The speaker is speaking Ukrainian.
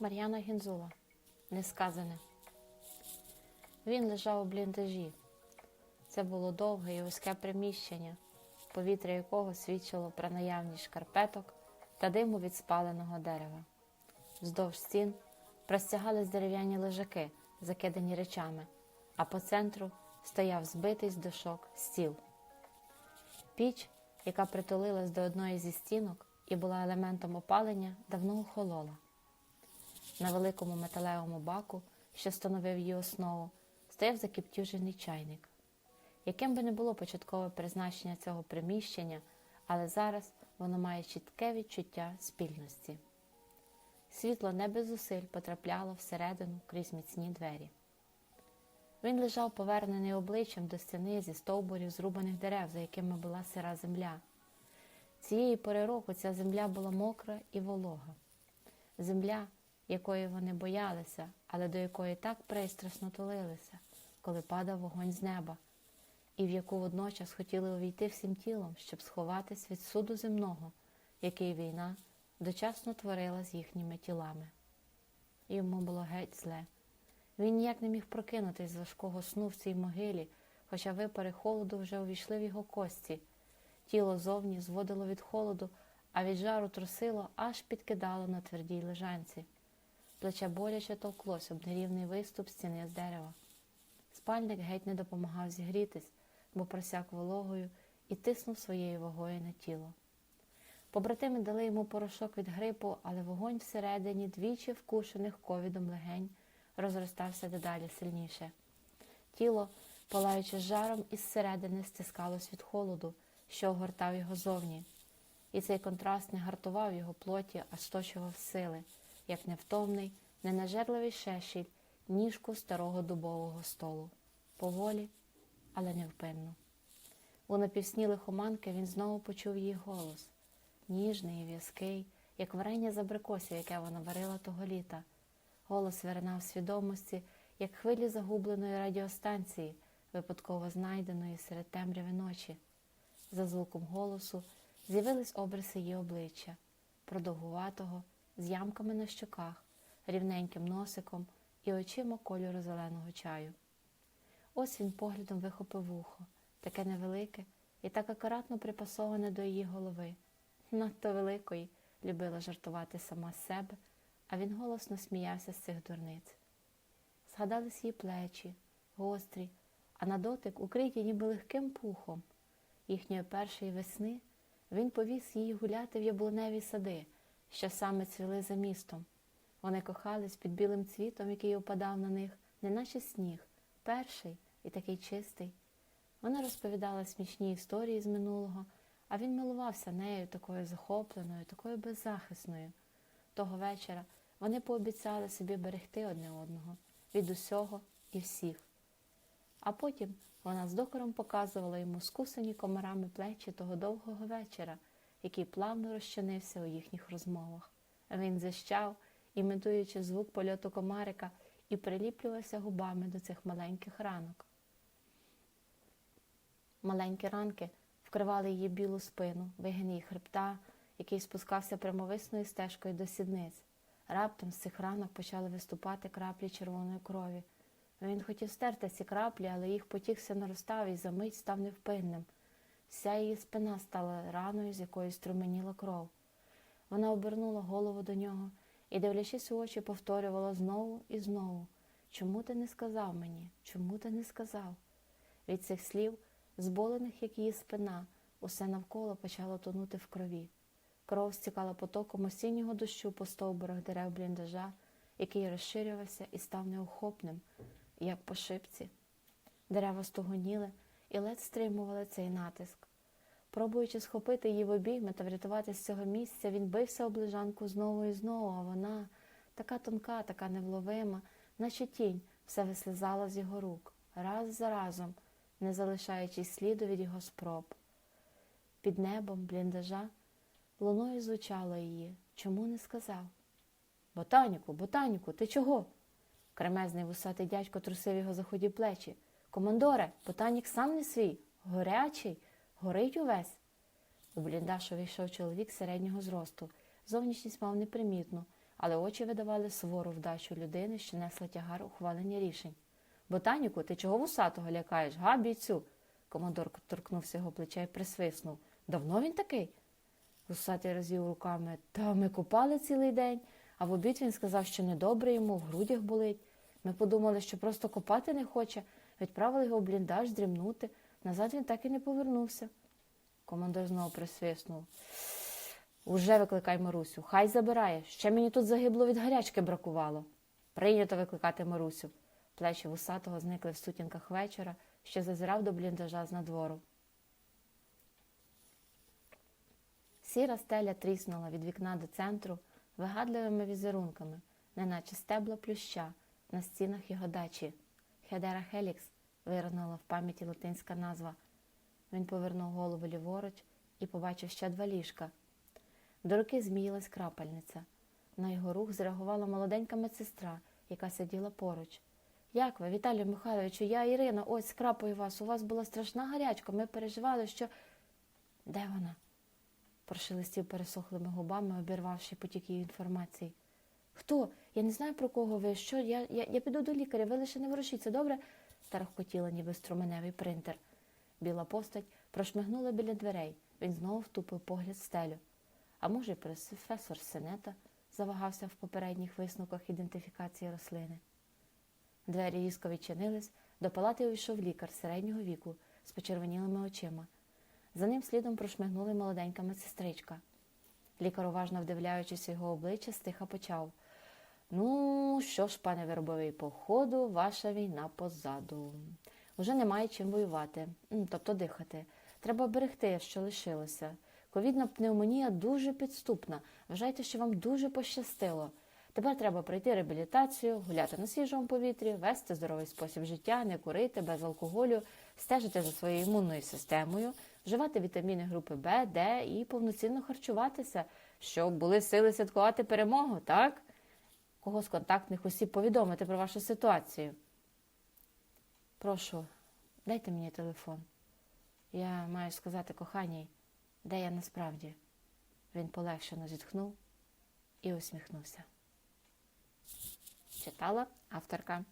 Мар'яна Гінзула. Несказане. Він лежав у бліндажі. Це було довге і вузьке приміщення, повітря якого свідчило про наявність шкарпеток та диму від спаленого дерева. Вздовж стін простягались дерев'яні лежаки, закидані речами, а по центру стояв збитий з дошок стіл. Піч, яка притулилась до одної зі стінок і була елементом опалення, давно охолола. На великому металевому баку, що становив її основу, стояв закіптюжений чайник. Яким би не було початкове призначення цього приміщення, але зараз воно має чітке відчуття спільності. Світло не без зусиль потрапляло всередину крізь міцні двері. Він лежав повернений обличчям до стіни зі стовбурів зрубаних дерев, за якими була сира земля. Цієї пори року ця земля була мокра і волога. Земля, якої вони боялися, але до якої так пристрасно тулилися, коли падав вогонь з неба, і в яку водночас хотіли увійти всім тілом, щоб сховатись від суду земного, який війна дочасно творила з їхніми тілами. Йому було геть зле. Він ніяк не міг прокинутись з важкого сну в цій могилі, хоча випари холоду вже увійшли в його кості. Тіло зовні зводило від холоду, а від жару трусило, аж підкидало на твердій лежанці. Плече боляче товклось об нерівний виступ стіни з дерева. Спальник геть не допомагав зігрітись, бо просяк вологою і тиснув своєю вагою на тіло. Побратими дали йому порошок від грипу, але вогонь всередині, двічі вкушених ковідом легень, розростався дедалі сильніше. Тіло, палаючи жаром, із середини стискалось від холоду, що огортав його зовні, і цей контраст не гартував його плоті, а сточував сили, як невтомний, ненажерливий шешіль, ніжку старого дубового столу. Поволі, але невпинно. У напівснілих оманки він знову почув її голос ніжний і в'язкий, як варення з абрикосів, яке вона варила того літа. Голос виринав свідомості, як хвилі загубленої радіостанції, випадково знайденої серед темряви ночі. За звуком голосу з'явились обриси її обличчя, продовгуватого, з ямками на щоках, рівненьким носиком і очима кольору зеленого чаю. Ось він поглядом вихопив вухо, таке невелике і так акуратно припасоване до її голови надто великої, любила жартувати сама з себе, а він голосно сміявся з цих дурниць. Згадались її плечі, гострі, а на дотик укриті ніби легким пухом. Їхньої першої весни він повіз її гуляти в яблуневі сади, що саме цвіли за містом. Вони кохались під білим цвітом, який опадав на них, неначе сніг, перший і такий чистий. Вона розповідала смішні історії з минулого. А він милувався нею такою захопленою, такою беззахисною. Того вечора вони пообіцяли собі берегти одне одного від усього і всіх. А потім вона з докором показувала йому скусані комарами плечі того довгого вечора, який плавно розчинився у їхніх розмовах. Він зищав, імітуючи звук польоту комарика, і приліплювався губами до цих маленьких ранок. Маленькі ранки вкривали її білу спину, вигін її хребта, який спускався прямовисною стежкою до сідниць. Раптом з цих ранок почали виступати краплі червоної крові. Він хотів стерти ці краплі, але їх потік все наростав і за мить став невпинним. Вся її спина стала раною, з якої струменіла кров. Вона обернула голову до нього і, дивлячись у очі, повторювала знову і знову Чому ти не сказав мені? Чому ти не сказав? Від цих слів зболених, як її спина, усе навколо почало тонути в крові. Кров стікала потоком осіннього дощу по стовбурах дерев бліндажа, який розширювався і став неохопним, як по шипці. Дерева стогоніли і ледь стримували цей натиск. Пробуючи схопити її в обійми та врятувати з цього місця, він бився об лежанку знову і знову, а вона, така тонка, така невловима, наче тінь, все вислизала з його рук, раз за разом, не залишаючи сліду від його спроб. Під небом бліндажа луною звучало її. Чому не сказав? Ботаніку, ботаніку, ти чого? Кремезний вусатий дядько трусив його за ході плечі. Командоре, ботанік сам не свій, горячий, горить увесь. У бліндаж увійшов чоловік середнього зросту. Зовнішність мав непримітну, але очі видавали сувору вдачу людини, що несла тягар ухвалення рішень. Ботаніку, ти чого вусатого лякаєш, га, бійцю? Командор торкнувся його плеча і присвиснув. Давно він такий? Вусатий розвів руками. Та ми купали цілий день, а в обід він сказав, що недобре йому, в грудях болить. Ми подумали, що просто копати не хоче, відправили його в бліндаж дрімнути. Назад він так і не повернувся. Командор знову присвиснув. Уже викликай Марусю, хай забирає. Ще мені тут загибло від гарячки бракувало. Прийнято викликати Марусю. Плечі вусатого зникли в сутінках вечора, що зазирав до бліндажа з надвору. Сіра стеля тріснула від вікна до центру вигадливими візерунками, неначе стебла плюща на стінах його дачі. Хедера Хелікс вирнула в пам'яті латинська назва. Він повернув голову ліворуч і побачив ще два ліжка. До руки зміїлась крапельниця. На його рух зреагувала молоденька медсестра, яка сиділа поруч. Як ви, Віталію Михайловичу, я Ірина, ось скрапую вас. У вас була страшна гарячка. Ми переживали, що. Де вона? прошелестів пересохлими губами, обірвавши потік її інформації. Хто? Я не знаю, про кого ви. Що? Я, я, я піду до лікаря, ви лише не ворушіться, добре? Тарахкотіла, ніби струменевий принтер. Біла постать прошмигнула біля дверей. Він знову втупив погляд стелю. А може, професор Сенета завагався в попередніх висновках ідентифікації рослини. Двері різко відчинились, до палати увійшов лікар середнього віку з почервонілими очима. За ним слідом прошмигнула молоденька медсестричка. Лікар, уважно вдивляючись його обличчя, стиха почав. Ну, що ж, пане Вербовий, походу, ваша війна позаду. Уже немає чим воювати, тобто дихати. Треба берегти, що лишилося. Ковідна пневмонія дуже підступна. Вважайте, що вам дуже пощастило. Тепер треба пройти реабілітацію, гуляти на свіжому повітрі, вести здоровий спосіб життя, не курити без алкоголю, стежити за своєю імунною системою, вживати вітаміни групи Б, Д і повноцінно харчуватися, щоб були сили святкувати перемогу, так? Кого з контактних осіб повідомити про вашу ситуацію? Прошу, дайте мені телефон. Я маю сказати коханій, де я насправді. Він полегшено зітхнув і усміхнувся. Читала авторка